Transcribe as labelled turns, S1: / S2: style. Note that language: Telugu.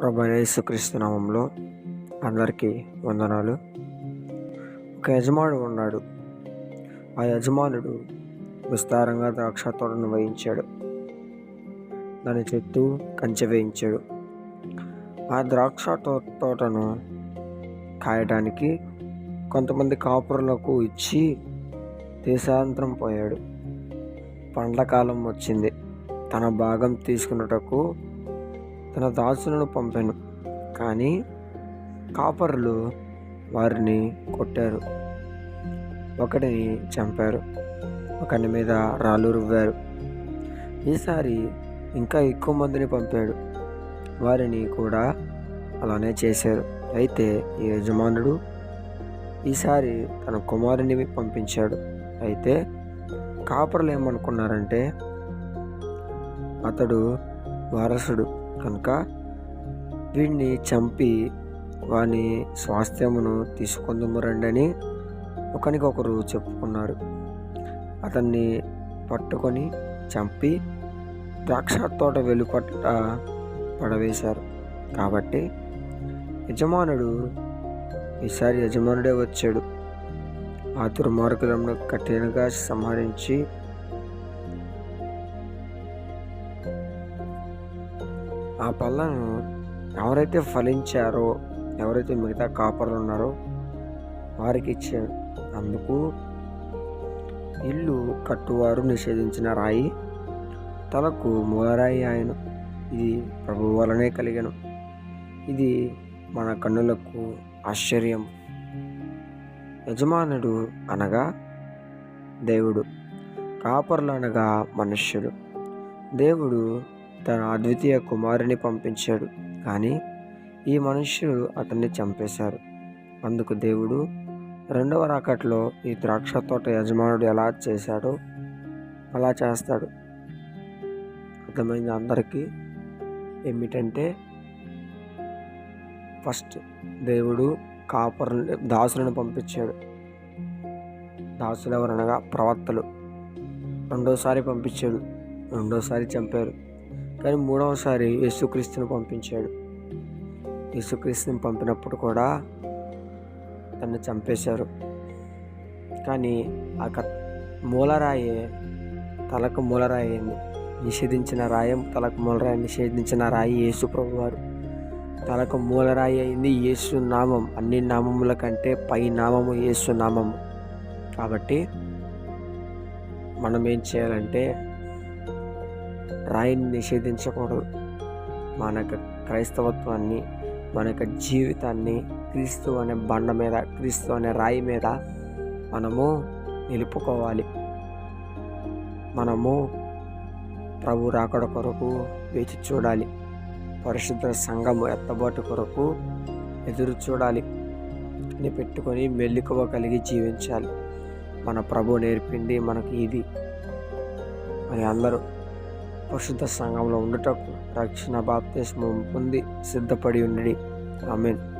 S1: ప్రభు యేసుక్రీస్తు నామంలో అందరికీ వందనాలు. ఒక యజమానుడు ఉన్నాడు. ఆ యజమానుడు విస్తారంగా ద్రాక్ష తోటను వేయించాడు. దాని చుట్టూ కంచె వేయించాడు. ఆ ద్రాక్ష తోటను కాయడానికి కొంతమంది కాపురులకు ఇచ్చి దేశాంతరం పోయాడు. పండ్ల కాలం వచ్చింది. తన భాగం తీసుకున్నటకు తన దాసులను పంపాను. కానీ కాపరులు వారిని కొట్టారు. ఒకటిని చంపారు. ఒకని మీద రాళ్ళు రువ్వారు. ఈసారి ఇంకా ఎక్కువ మందిని పంపాడు. వారిని కూడా అలానే చేశారు. అయితే ఈ యజమానుడు ఈసారి తన కుమారుని పంపించాడు. అయితే కాపరులు ఏమనుకున్నారంటే అతడు వారసుడు. కనుక వీడిని చంపి వాని స్వాస్థ్యమును తీసుకుందుము రండి అని ఒకరికొకరు చెప్పుకున్నారు. అతన్ని పట్టుకొని చంపి ద్రాక్ష తోట వెలుపట్ట పడవేశారు. కాబట్టి యజమానుడు ఈసారి యజమానుడే వచ్చాడు. ఆ దుర్మార్గులను కఠినంగా సంహరించి ఆ పళ్ళను ఎవరైతే ఫలించారో ఎవరైతే మిగతా కాపర్లు ఉన్నారో వారికి ఇచ్చాడు అందుకు ఇల్లు కట్టువారు నిషేధించిన రాయి తలకు మూలరాయి ఆయన. ఇది ప్రభు వలనే కలిగను. ఇది మన కన్నులకు ఆశ్చర్యం. యజమానుడు అనగా దేవుడు. కాపర్లు అనగా మనుష్యుడు దేవుడు తన అద్వితీయ కుమారుని పంపించాడు. కానీ ఈ మనుష్యులు అతన్ని చంపేశారు. అందుకు దేవుడు రెండవ రాకట్లో ఈ ద్రాక్ష తోట యజమానుడు ఎలా చేశాడో అలా చేస్తాడు. అర్థమైంది అందరికీ? ఏమిటంటే ఫస్ట్ దేవుడు కాపర్ దాసులను పంపించాడు. దాసులు ఎవరనగా ప్రవక్తలు. రెండోసారి పంపించాడు. రెండోసారి చంపారు. కానీ మూడవసారి యేసుక్రీస్తుని పంపించాడు. యేసుక్రీస్తుని పంపినప్పుడు కూడా తను చంపేశారు. కానీ ఆ క మూలరాయి తలకు మూలరాయి అయింది. నిషేధించిన రాయం తలకు మూలరాయి నిషేధించిన రాయి యేసు ప్రభు వారు తలకు మూలరాయి అయింది యేసు నామం. అన్ని నామముల కంటే పై నామము యేసు నామము. కాబట్టి మనం ఏం చేయాలంటే రాయిని నిషేధించకూడదు. మన యొక్క క్రైస్తవత్వాన్ని మన యొక్క జీవితాన్ని క్రీస్తు అనే బండ మీద క్రీస్తు అనే రాయి మీద మనము నిలుపుకోవాలి. మనము ప్రభు రాకడ కొరకు వేచి చూడాలి. పరిశుద్ధ సంఘము ఎత్తబాటు కొరకు ఎదురు చూడాలి. అని పెట్టుకొని మెల్లికవ కలిగి జీవించాలి. మన ప్రభు నేర్పింది మనకి ఇది. అని అందరూ పరిశుద్ధ సంఘంలో ఉండటకు రక్షణ బాప్తిస్మం పొంది సిద్ధపడి ఉండడి. ఆమెన్.